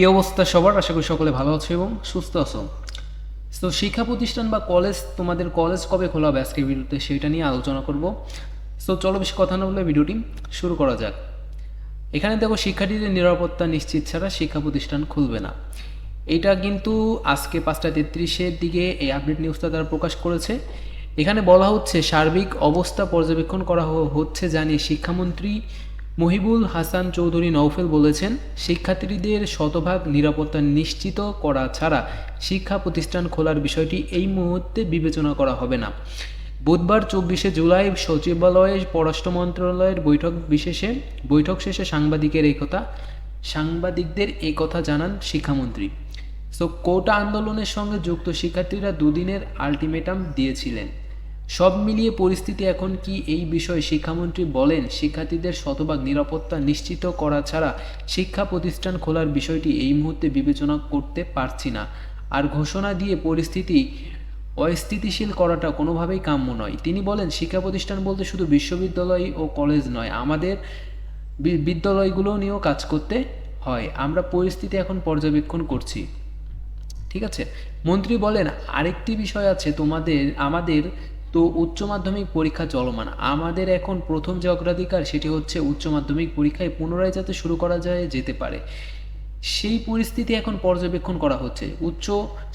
কী অবস্থা সবার? আশা করি সকলে ভালো আছো এবং সুস্থ আছো। তো শিক্ষা প্রতিষ্ঠান বা কলেজ তোমাদের কলেজ কবে খোলা হবে আজকের ভিডিওতে সেটা নিয়ে আলোচনা করব। সো চলো বেশি কথা না বলে ভিডিওটি শুরু করা যাক। এখানে দেখো, শিক্ষার্থীদের নিরাপত্তা নিশ্চিত ছাড়া শিক্ষা প্রতিষ্ঠান খুলবে না। এটা কিন্তু আজকে পাঁচটা তেত্রিশের দিকে এই আপডেট নিউজটা তারা প্রকাশ করেছে। এখানে বলা হচ্ছে, সার্বিক অবস্থা পর্যবেক্ষণ করা হচ্ছে জানিয়ে শিক্ষামন্ত্রী মহিবুল হাসান চৌধুরী নৌফেল বলেছেন, শিক্ষার্থীদের শতভাগ নিরাপত্তা নিশ্চিত করা ছাড়া শিক্ষা প্রতিষ্ঠান খোলার বিষয়টি এই মুহূর্তে বিবেচনা করা হবে না। বুধবার চব্বিশে জুলাই সচিবালয়ে পররাষ্ট্র মন্ত্রণালয়ের বৈঠক বিশেষে, বৈঠক শেষে সাংবাদিকের এই কথা, সাংবাদিকদের এই কথা জানান শিক্ষামন্ত্রী। সো কোটা আন্দোলনের সঙ্গে যুক্ত শিক্ষার্থীরা দুদিনের আলটিমেটাম দিয়েছিলেন। সব মিলিয়ে পরিস্থিতি এখন কি এই বিষয়ে শিক্ষামন্ত্রী বলেন? শিক্ষার্থীদের শতভাগ নিরাপত্তা নিশ্চিত করা ছাড়া শিক্ষা প্রতিষ্ঠান খোলার বিষয়টি এই মুহূর্তে বিবেচনা করতে পারছি না। আর ঘোষণা দিয়ে পরিস্থিতি অস্থিতিশীল করাটা কোনোভাবেই কাম্য নয়। তিনি বলেন, শিক্ষা প্রতিষ্ঠান বলতে শুধু বিশ্ববিদ্যালয় ও কলেজ নয়, আমাদের বিদ্যালয়গুলো নিয়েও কাজ করতে হয়। আমরা পরিস্থিতি এখন পর্যবেক্ষণ করছি। ঠিক আছে? মন্ত্রী বলেন, আরেকটি বিষয় আছে তোমাদের, আমাদের তো উচ্চ মাধ্যমিক পরীক্ষা চলমান। আমাদের এখন প্রথম যে অগ্রাধিকার সেটি হচ্ছে উচ্চ মাধ্যমিক পরীক্ষায় পুনরায় যাতে শুরু করা যায়, যেতে পারে। সেই পরিস্থিতি এখন পর্যবেক্ষণ করা হচ্ছে। উচ্চ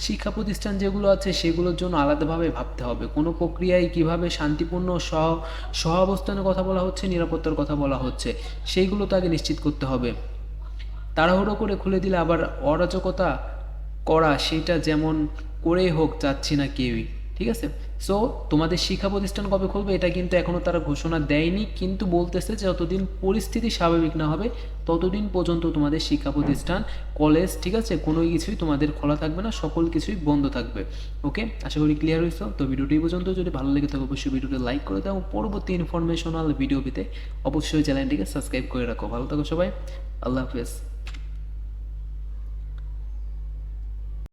শিক্ষা প্রতিষ্ঠান যেগুলো আছে সেগুলোর জন্য আলাদাভাবে ভাবতে হবে। কোনো প্রক্রিয়ায় কীভাবে শান্তিপূর্ণ সহ সহাবস্থানের কথা বলা হচ্ছে, নিরাপত্তার কথা বলা হচ্ছে, সেইগুলো তো আগে নিশ্চিত করতে হবে। তাড়াহুড়ো করে খুলে দিলে আবার অরাজকতা করা সেটা যেমন করেই হোক চাচ্ছি না কেউই। ঠিক আছে? সো তোমাদের শিক্ষা প্রতিষ্ঠান কবে খুলবে এটা কিন্তু এখনও তারা ঘোষণা দেয়নি, কিন্তু বলতেছে যতদিন পরিস্থিতি স্বাভাবিক না হবে, ততদিন পর্যন্ত তোমাদের শিক্ষা প্রতিষ্ঠান, কলেজ, ঠিক আছে, কোনো কিছুই তোমাদের খোলা থাকবে না, সকল কিছুই বন্ধ থাকবে। ওকে আশা করি ক্লিয়ার হয়েছে। তো ভিডিওটি পর্যন্ত। যদি ভালো লেগে থাকে, অবশ্যই ভিডিওটি লাইক করে দাও। পরবর্তী ইনফরমেশনাল ভিডিও পেতে অবশ্যই চ্যানেলটিকে সাবস্ক্রাইব করে রাখো। ভালো থাকো সবাই। আল্লাহ হাফেজ।